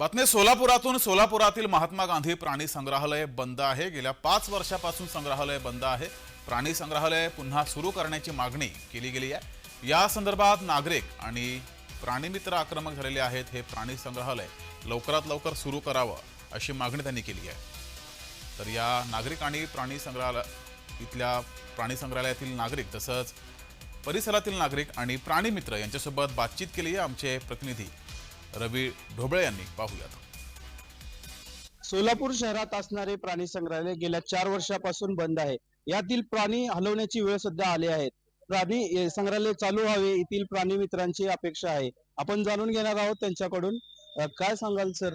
बातमी सोलापुरातून सोलापुरातील महात्मा गांधी प्राणी संग्रहालय बंद आहे. गेल्या पाच वर्षापासून संग्रहालय बंद आहे. प्राणी संग्रहालय पुन्हा सुरू करण्याची मागणी केली गेली आहे. या संदर्भात नागरिक आणि प्राणीमित्र आक्रमक झालेले आहेत. हे प्राणी संग्रहालय लवकरात लवकर सुरू करावं अशी मागणी त्यांनी केली आहे. तर या नागरिक आणि प्राणी संग्रहालय इथल्या प्राणी संग्रहालयातील नागरिक तसंच परिसरातील नागरिक आणि प्राणीमित्र यांच्यासोबत बातचीत केली आहे आमचे प्रतिनिधी रवी ढोबळे यांनी पाहूयात. सोलापूर शहरात असणारे प्राणी संग्रहालय गेल्या चार वर्षापासून बंद आहे. यातील प्राणी हलवण्याची वेळ सध्या आली आहे. प्राणी संग्रहालय चालू व्हावे येथील प्राणी मित्रांची अपेक्षा आहे. आपण जाणून घेणार आहोत त्यांच्याकडून. काय सांगाल सर?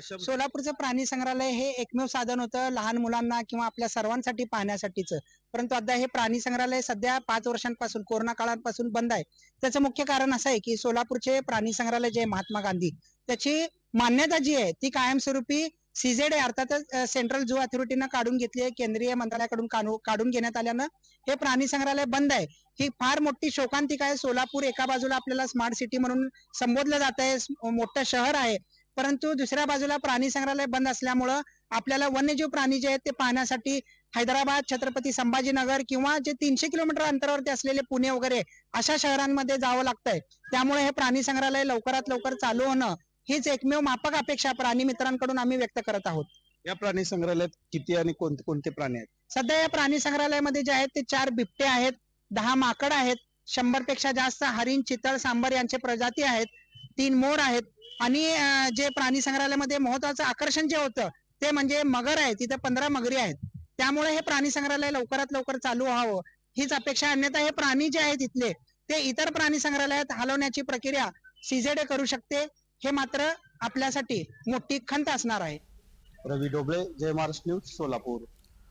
सोलापूरचं प्राणी संग्रहालय हे एकमेव साधन होतं लहान मुलांना किंवा आपल्या सर्वांसाठी पाहण्यासाठीच. परंतु आता हे प्राणी संग्रहालय सध्या पाच वर्षांपासून कोरोना काळापासून बंद आहे. त्याचं मुख्य कारण असं आहे की सोलापूरचे प्राणी संग्रहालय जे महात्मा गांधी त्याची मान्यता जी आहे ती कायमस्वरूपी सीझेड अर्थातच सेंट्रल झू अथॉरिटीनं काढून घेतली आहे. केंद्रीय मंत्रालयाकडून काढून घेण्यात आल्यानं हे प्राणी संग्रहालय बंद आहे. ही फार मोठी शोकांतिका आहे. सोलापूर एका बाजूला आपल्याला स्मार्ट सिटी म्हणून संबोधलं जात आहे. मोठं शहर आहे. परंतु दुसऱ्या बाजूला प्राणी संग्रहालय बंद असल्यामुळं आपल्याला वन्यजीव प्राणी जे आहेत ते पाहण्यासाठी हैदराबाद छत्रपती संभाजीनगर किंवा जे तीनशे किलोमीटर अंतरावरती असलेले पुणे वगैरे अशा शहरांमध्ये जावं लागतंय. त्यामुळे हे प्राणी संग्रहालय लवकरात लवकर चालू होणं हीच एकमेव मापक अपेक्षा प्राणी मित्रांकडून आम्ही व्यक्त करत आहोत. या प्राणी संग्रहालयात किती आणि कोणते कोणते प्राणी आहेत? सध्या या प्राणी संग्रहालयामध्ये जे आहेत ते चार बिबटे आहेत दहा माकड आहेत शंभरपेक्षा जास्त हरिण चितळ सांबर यांचे प्रजाती आहेत. तीन मोर आहेत. आणि जे प्राणी संग्रहालयामध्ये महत्वाचं आकर्षण जे होतं ते म्हणजे मगर आहे. तिथे पंधरा मगरी आहेत. त्यामुळे हे प्राणी संग्रहालय लवकरात लवकर चालू व्हावं. हीच अपेक्षा अन्यथा हे प्राणी जे आहेत इथले ते इतर प्राणी संग्रहालयात हलवण्याची प्रक्रिया सीझेडे करू शकते. हे मात्र आपल्यासाठी मोठी खंत असणार आहे. रवी डोबळे जय महाराष्ट्र न्यूज सोलापूर.